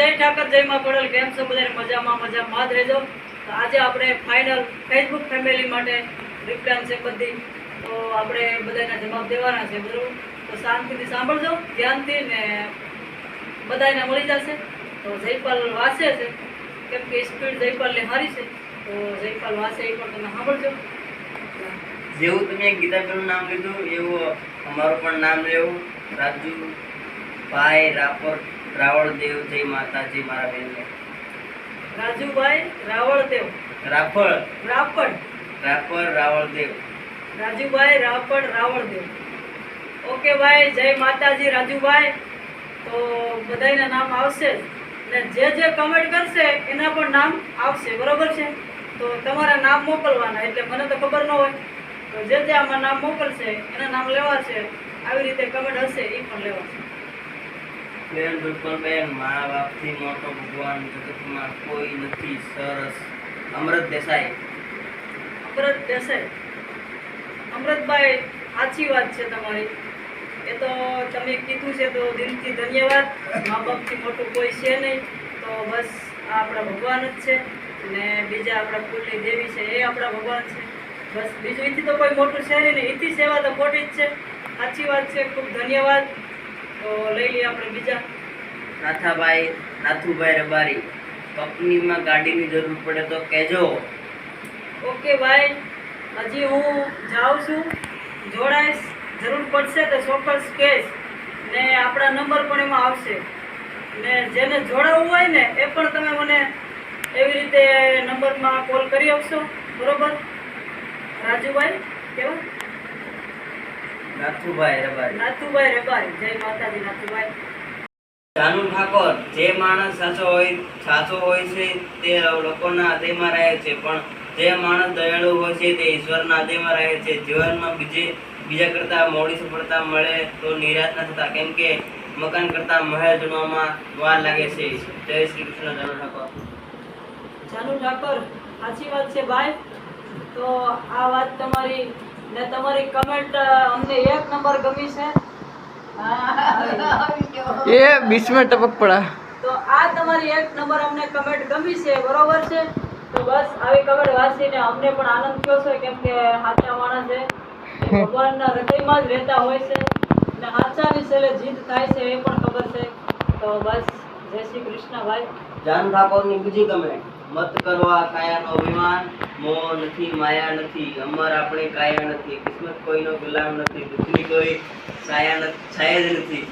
જય ઠાકર, જય માં પડેલ, કેમ છો બધાને? મજામાં મજામાં. જ રહેજો તો આજે આપણે ફાઇનલ ફેસબુક ફેમિલી માટે રિપ્લાન છે બધી. તો આપણે બધાના જવાબ દેવાના છે, બરાબર? તો શાંતિથી સાંભળજો, ધ્યાનથી ને બધાને મળી જશે. તો જયપાલ વાસે છે. કેમ કે સ્પીડ જયપાલને હારી છે. તો જયપાલ વાસે એ પણ તમે સાંભળજો. જેવું તમે ગીતાબેનનું નામ લીધું, એવું અમારું પણ નામ લેવું રાજુ ભાઈ રાપર રાવળદેવ જય માતાજી મારા બેનને. રાજુભાઈ રાવળદેવ રાફળ રાપડ રાપર. રાવળદેવ રાજુભાઈ રાપડ રાવળદેવ ઓકે ભાઈ જય માતાજી રાજુભાઈ. તો બધાયના નામ આવશે જ. ને જે જે કમેન્ટ કરશે એના પણ નામ આવશે. બરોબર છે? તો તમારા નામ મોકલવાના એટલે મને તો ખબર ન હોય. તો જે જે આમાં નામ મોકલશે એના નામ લેવા છે. આવી રીતે કમેન્ટ હશે એ પણ લેવાશે બેન બિલકુલ બેન મા બાપથી મોટો ભગવાન જગતમાં કોઈ નથી, સરસ. અમૃત દેસાઈ. અમૃત દેસાઈ? અમૃતભાઈ, સાચી વાત છે તમારી. એ તો તમે કીધું છે તો દિલથી ધન્યવાદ. મા બાપથી મોટું કોઈ છે નહીં. તો બસ આ આપણા ભગવાન જ છે. અને બીજા આપણા કુલની દેવી છે, એ આપણા ભગવાન છે. બસ બીજું એથી તો કોઈ મોટું છે નહીં એથી સેવા તો ખોટી જ છે. સાચી વાત છે, ખૂબ ધન્યવાદ. તો લઈ લઈએ આપણે બીજા. નાથાભાઈ, નાથુભાઈ રબારી, કંપનીમાં ગાડીની જરૂર પડે તો કહેજો. ઓકે ભાઈ. હજી હું જાઉં છું. જોડાઈશ. જરૂર પડશે તો ચોક્કસ કહીશ. ને આપણા નંબર પણ એમાં આવશે. ને જેને જોડાવવું હોય ને, એ પણ તમે મને એવી રીતે નંબરમાં કોલ કરી આપશો. બરોબર? રાજુભાઈ, કેવા? નાથુભાઈ રબારી. નાથુભાઈ રેબારી. જય માતાજી નાથુભાઈ. જાનુ ઠાકોર જે માણસ સાચો હોય સાચો હોય છે તે લોકોના હૃદયમાં રહે છે. પણ જે માણસ દયાળુ હોય છે તે ઈશ્વરના હૃદયમાં રહે છે. જીવનમાં બીજે બીજા કરતાં મોડી સફળતા મળે તો નિરાશ ન થતા. કેમ કે મકાન કરતાં મહેલ જણવામાં વાર લાગે છે. જય શ્રી કૃષ્ણ જાનુ ઠાકોર. જાનુ ઠાકોર સાચી વાત છે ભાઈ. તો આ વાત તમારી ને તમારી કમેન્ટ અમને એક નંબર ગમી છે. એ બીચમાં ટપક પડા. તો આ તમારી એક નંબર અમને કમેન્ટ ગમી છે બરોબર છે? તો બસ આવી કમેન્ટ વાંચીને અમને પણ આનંદ થયો છે કેમ કે સાચા માણસ છે. ભગવાનના હૃદયમાં જ રહેતા હોય છે. ને સાચાની છેલ્લે જીત થાય છે એ પણ ખબર છે. તો બસ જય શ્રી કૃષ્ણ ભાઈ. જાન ઠાકોરની બીજી કમેન્ટ મત કરવા કાયાનો અભિમાન? મોહ નથી માયા નથી અમર આપણે કાયા નથી કિસ્મત કોઈનો ગુલામ નથી દુઃખની કોઈ છાયા છાયા જ નથી.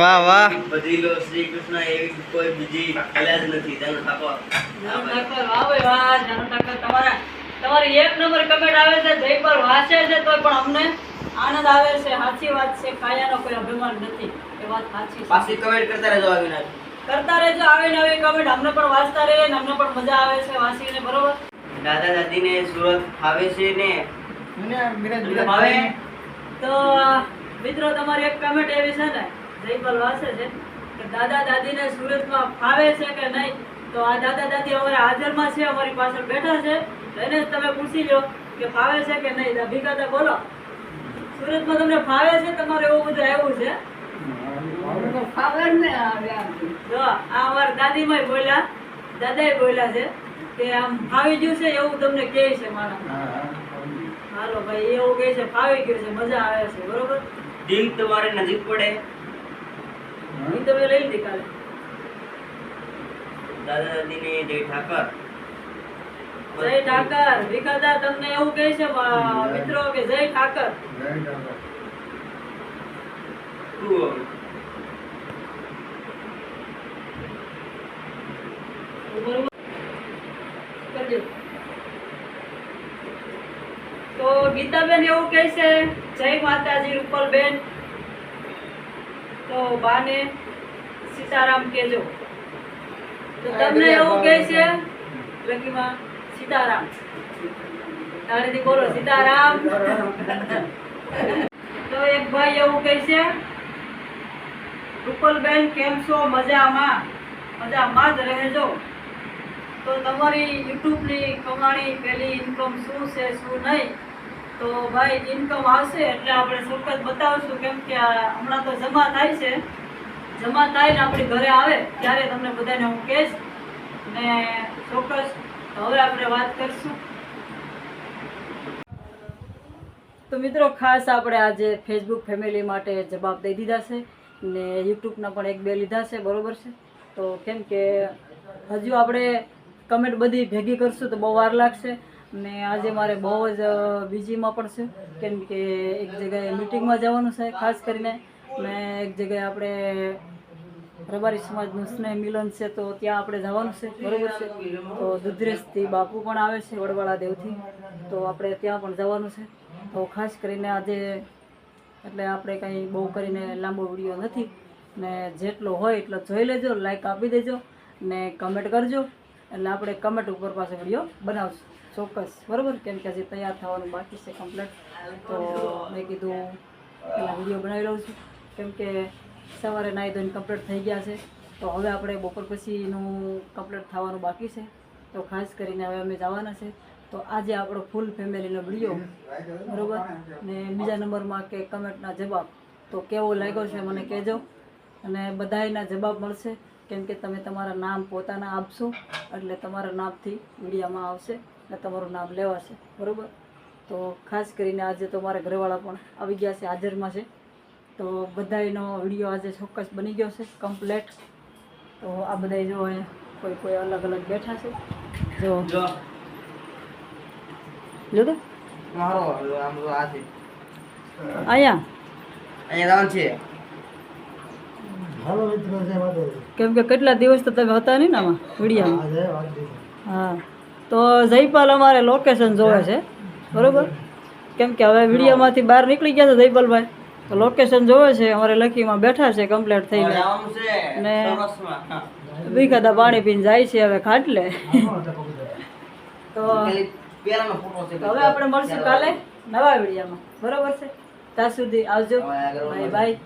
વાહ વાહ. બધી લો શ્રી કૃષ્ણ એવી કોઈ બીજી કલા જ નથી. જાણો ઠાકોર. વાહ ભાઈ વાહ જાણો ઠાકોર તમારા તમારી એક નંબર કમેન્ટ આવે છે જય પર વાંચે છે તો પણ અમને આનંદ આવે છે. સાચી વાત છે કાયાનો કોઈ અભિમાન નથી. એ વાત સાચી પાછી કમેન્ટ કરતા રહેજો આવી કરતા રહેજો આવી નવી કમેન્ટ અમને પણ વાંચતા રહીએ અમને પણ મજા આવે છે વાંચીને બરોબર? દાદા દાદીને સુરત ફાવે છે ને? તમને ફાવે? તો મિત્રો તમારી એક કમેન્ટ એવી છે ને જયપાલ વાંચે છે કે દાદા દાદીને સુરતમાં ફાવે છે કે નહીં? તો આ દાદા દાદી અમારા હાજરમાં છે અમારી પાછળ બેઠા છે એને જ તમે પૂછી લો કે ફાવે છે કે નહીં. અભિગાતા બોલો. સુરતમાં તમને ફાવે છે? તમારે એવું બધું આવ્યું છે? જો આ અમારા દાદીમાં બોલ્યા. દાદાએ બોલ્યા છે કે આમ ફાવી ગયું છે એવું તમને કહે છે મારા. હાલો ભાઈ એવું કહે છે ફાવી ગયું છે મજા આવે છે બરોબર? દિલ તમારે નજીક પડે. એ તમે લઈ લીધી કાલે. દાદા દાદીને જય ઠાકર. જય ઠાકર. વિકાસા તમને એવું કહે છે મિત્રો કે જય ઠાકર. શું? બરોબર તો ગીતાબેન એવું કહે છે જય માતાજી રૂપલબેન. તો બાને સીતારામ કેજો તો તમને એવું કહે છે લગીમાં સીતારામ. તારેથી બોલો સીતારામ. તો એક ભાઈ એવું કહે છે રૂપલબેન કેમ છો? મજામાં? મજામાં જ રહેજો. તો તમારી યુટ્યુબની કમાણી પહેલી ઇન્કમ શું છે, શું નહીં? તો ભાઈ ઇન્કમ આવશે એટલે આપણે ચોક્કસ બતાવશું કેમ કે હમણાં તો જમા થાય છે. જમા થાય ને આપણી ઘરે આવે ત્યારે તમને બધાને હું કહીશ. ને ચોક્કસ હવે આપણે વાત કરીશું. તો મિત્રો, ખાસ આપણે આજે ફેસબુક ફેમિલી માટે જવાબ દઈ દીધા છે ને યુટ્યુબના પણ એક બે લીધા છે, બરોબર છે. તો કેમ કે હજુ આપણે કમેન્ટ બધી ભેગી કરશું તો બહુ વાર લાગશે. ને આજે મારે બહુ જ બીજીમાં પણ છે. કેમ કે એક જગ્યાએ મિટિંગમાં જવાનું છે, ખાસ કરીને ને એક જગ્યાએ આપણે રબારી સમાજનું સ્નેહ મિલન છે તો ત્યાં આપણે જવાનું છે, બરોબર છે? તો દુધરેશથી બાપુ પણ આવે છે, વડવાળા દેવથી. તો આપણે ત્યાં પણ જવાનું છે. તો ખાસ કરીને આજે એટલે આપણે કંઈ બહુ કરીને લાંબો વીડિયો નથી. ને જેટલો હોય એટલો જોઈ લેજો લાઈક આપી દેજો ને કમેન્ટ કરજો. એટલે આપણે કમેન્ટ ઉપર પાસે વીડિયો બનાવશું. ચોક્કસ. બરાબર? કેમ કે હજી તૈયાર થવાનું બાકી છે કમ્પ્લેટ તો મેં કીધું પહેલાં વીડિયો બનાવી લઉં છું. કેમ કે સવારે નાહી ધોઈને કમ્પ્લીટ થઈ ગયા છે. તો હવે આપણે બપોર પછીનું કમ્પ્લીટ થવાનું બાકી છે. તો ખાસ કરીને હવે અમે જવાના છે. તો આજે આપણો ફૂલ ફેમિલીનો વીડિયો બરાબર? ને બીજા નંબરમાં કે કમેન્ટના જવાબ. તો કેવો લાગ્યો છે મને કહેજો. અને બધાયના જવાબ મળશે. કેમ કે તમે તમારા નામ પોતાના આપશો એટલે તમારા નામથી મીડિયામાં આવશે અને તમારું નામ લેવાશે બરાબર? તો ખાસ કરીને આજે તો મારા ઘરવાળા પણ આવી ગયા છે હાજરમાં છે. તો બધાયનો વીડિયો આજે ચોક્કસ બની ગયો છે કમ્પ્લેટ. તો આ બધા જો કોઈ કોઈ અલગ અલગ બેઠા છે. જો. જો. જો તો મારો આમ આ છે અહીંયા. અહીંયા જવાનું છે કેમ કે કેટલા દિવસ તો તમે હતા નહીં ને આમાં વિડીયામાં? હા તો જયપાલ અમારે લોકેશન જોવે છે. બરોબર? કેમ કે હવે વિડિયામાંથી બહાર નીકળી ગયા છે જયપાલભાઈ. તો લોકેશન જોવે છે અમારે લકીમાં બેઠા છે કમ્પ્લેટ થઈને. ને- સરસમાં. ભીખાતા પાણી પીને જાય છે હવે ખાટલે. તો પેલી પેલાનો ફોટો છે હવે આપણે મળશું કાલે નવા વિડીયોમાં. બરોબર છે? ત્યાં સુધી આવજો. Bye bye.